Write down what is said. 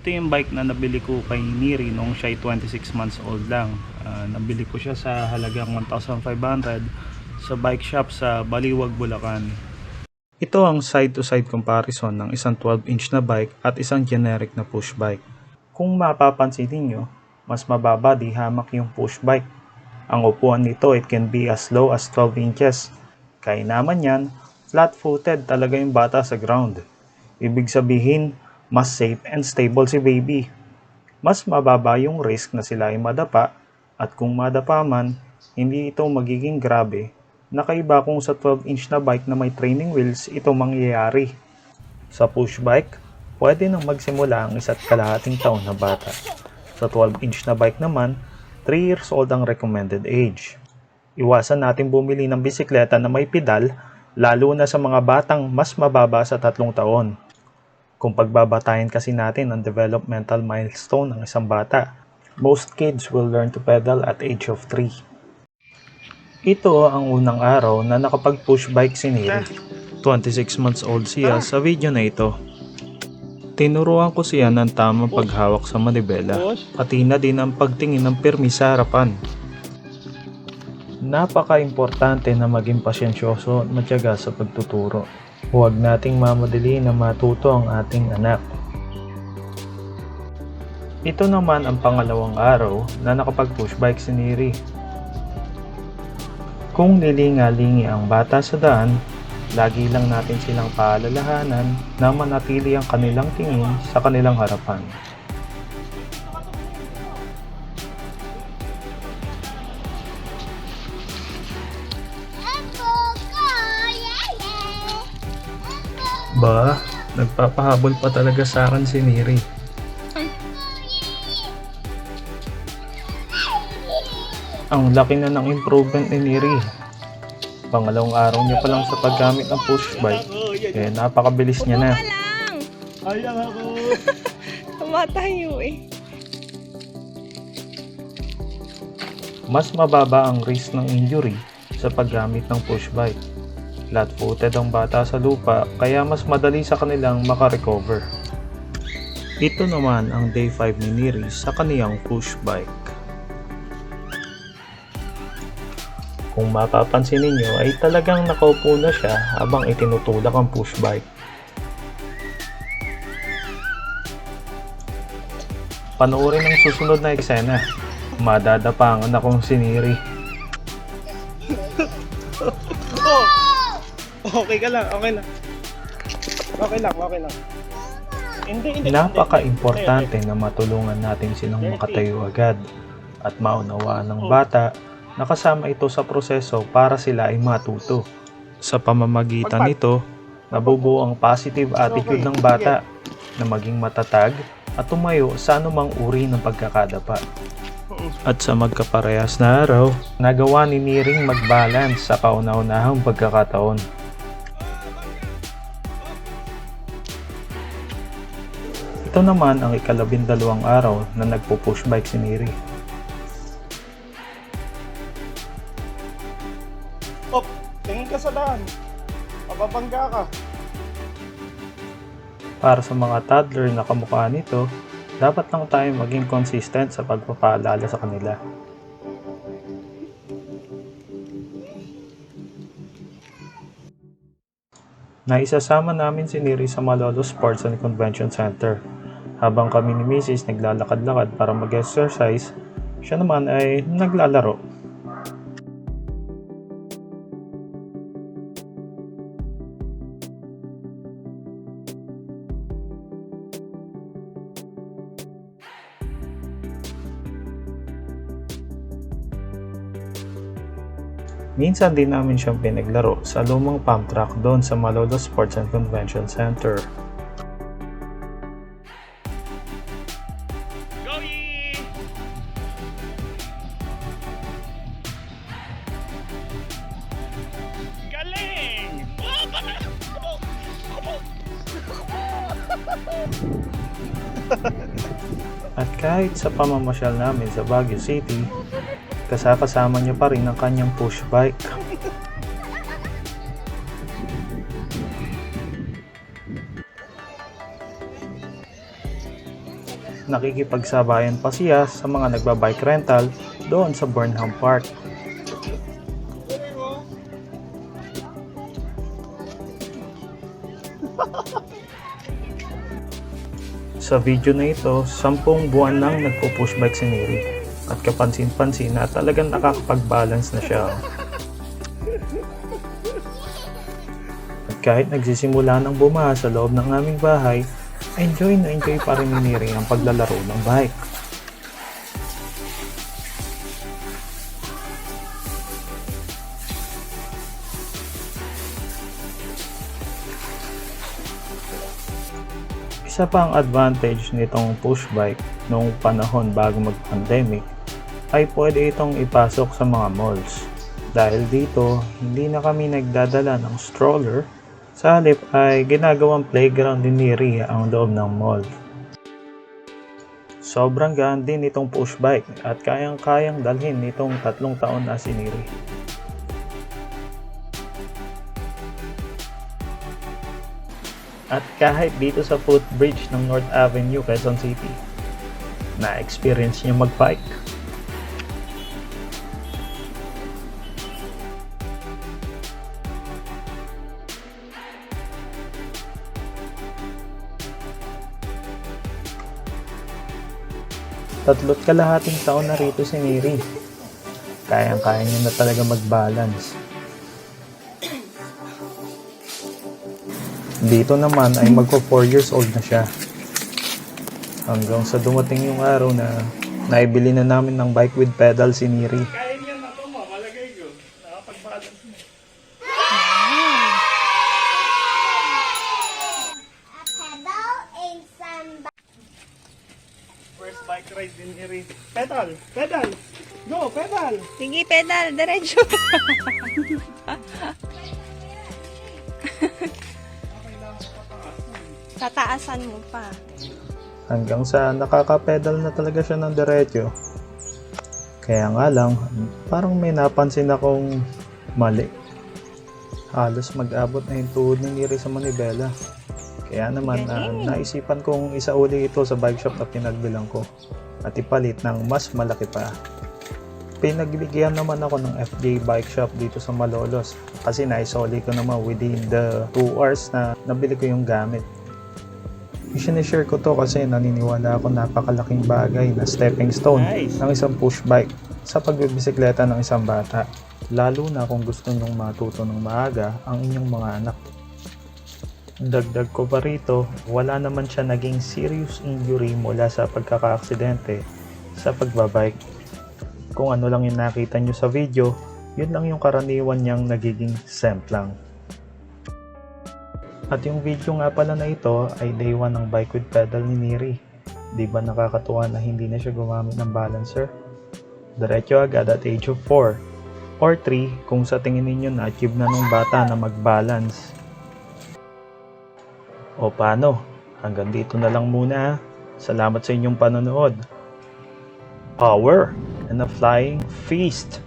Ito yung bike na nabili ko kay Niri nung siya ay 26 months old lang. Ah, nabili ko siya sa halagang 1,500 sa bike shop sa Baliwag, Bulacan. Ito ang side-to-side comparison ng isang 12-inch na bike at isang generic na push bike. Kung mapapansin ninyo, mas mababa di hamak yung push bike. Ang upuan nito it can be as low as 12 inches. Kaya naman yan, flat-footed talaga yung bata sa ground. Ibig sabihin, mas safe and stable si baby. Mas mababa yung risk na sila ay madapa at kung madapa man, hindi ito magiging grabe. Nakaiba kung sa 12-inch na bike na may training wheels ito mangyayari. Sa push bike, pwede nang magsimula ang isa't kalahating taon na bata. Sa 12-inch na bike naman, 3 years old ang recommended age. Iwasan natin bumili ng bisikleta na may pedal, lalo na sa mga batang mas mababa sa tatlong taon. Kung pagbabatayan kasi natin ang developmental milestone ng isang bata, most kids will learn to pedal at age of 3. Ito ang unang araw na nakapag-push bike si Neri. 26 months old siya sa video na ito. Tinuruan ko siya ng tamang paghawak sa manibela, pati na din ang pagtingin ng permi sa harapan. Napaka-importante na maging pasyensyoso at matyaga sa pagtuturo. Huwag nating mamadali na matuto ang ating anak. Ito naman ang pangalawang araw na nakapag-push bike si Neri. Kung nilingalingi ang bata sa daan, lagi lang natin silang paalalahanan na manatili ang kanilang tingin sa kanilang harapan. Ba, nagpapahabol pa talaga sa akin si Neri. Ang laki na ng improvement ni Neri. Pangalawang araw niya pa lang sa paggamit ng push bike. Kaya napakabilis niya na. lang! Ayan ako! Tumatayo eh. Mas mababa ang risk ng injury sa paggamit ng push bike. Flat-footed ang bata sa lupa kaya mas madali sa kanilang makarecover. Ito naman ang day 5 ni Neri sa kaniyang push bike. Kung mapapansin ninyo ay talagang nakaupo na siya habang itinutulak ang push bike. Panoorin ang susunod na eksena. Madadapa ang anak kong siniri. Oh! Okay ka lang, okay lang. Okay lang, okay lang. Hindi, hindi. Napaka-importante na matulungan natin silang makatayo agad at maunawaan ng bata na kasama ito sa proseso para sila ay matuto. Sa pamamagitan nito, nabubuo ang positive attitude ng bata na maging matatag at tumayo sa anumang uri ng pagkakadapa. At sa magkaparehas na araw, nagawa ni Niring mag-balance sa kauna-unahang pagkakataon. Ito naman ang ikalabindalawang araw na nagpo-push bike si Niri. Oh, tingin ka sa daan. Mababangga ka. Para sa mga toddler na kamukha nito, dapat lang tayo maging consistent sa pagpapaalala sa kanila. Naisasama namin si Niri sa Malolo Sports and Convention Center. Habang kami ni Mrs. naglalakad-lakad para mag-exercise, siya naman ay naglalaro. Minsan din namin siyang pinaglaro sa lumang pump track doon sa Malolo Sports and Convention Center. At kahit sa pamamasyal namin sa Baguio City, kasakasama niya pa rin ang kanyang push bike. Nakikipagsabayan pa siya sa mga nagbabike rental doon sa Burnham Park. Sa video na ito, sampung buwan nang nagpo-push bike si Miri at kapansin-pansin na talagang nakakapag-balance na siya. At kahit nagsisimula ng bumaha sa loob ng aming bahay, enjoy na enjoy pa rin ni Miri ang paglalaro ng bike. Isa pa ang advantage nitong push bike noong panahon bago mag-pandemic ay pwede itong ipasok sa mga malls. Dahil dito, hindi na kami nagdadala ng stroller. Sa halip ay ginagawang playground ni Niri ang loob ng mall. Sobrang gaan din itong push bike at kayang-kayang dalhin nitong tatlong taon na si Niri. At kahit dito sa footbridge ng North Avenue, Quezon City, na-experience niya mag-bike. Tatlot kalahating taon na rito si Miri. Kayang-kaya niya na talaga mag-balance. Dito naman ay magpo 4 years old na siya. Hanggang sa dumating yung araw na naibili na namin ng bike with pedal si Niri. First bike ride din Iri. Pedal! Pedal! Go! Pedal! Sige, pedal. Diretso. Tataasan mo pa. Hanggang sa nakaka-pedal na talaga siya ng diretso. Kaya nga lang, parang may napansin akong mali. Halos mag-abot na yung tuhod ni Niri sa manibela. Kaya naman, Galing. naisipan kong isauli ito sa bike shop na pinagbilang ko at ipalit ng mas malaki pa. Pinagbigyan naman ako ng FJ Bike Shop dito sa Malolos kasi naisoli ko naman within the 2 hours na nabili ko yung gamit. Isinishare ko to kasi naniniwala ako napakalaking bagay na stepping stone Nice. ng isang push bike sa pagbibisikleta ng isang bata. Lalo na kung gusto nyong matuto ng maaga ang inyong mga anak. Dagdag ko pa rito, wala naman siya naging serious injury mula sa pagkakaaksidente sa pagbabike. Kung ano lang yung nakita nyo sa video, yun lang yung karaniwan niyang nagiging semplang. At yung video nga pala na ito ay day 1 ng bike with pedal ni Niri. Di ba nakakatuwa na hindi na siya gumamit ng balancer? Diretso agad at age of 4 or 3 kung sa tingin ninyo na-achieve na nung bata na mag-balance. O paano? Hanggang dito na lang muna. Salamat sa inyong panonood. Power and a flying feast.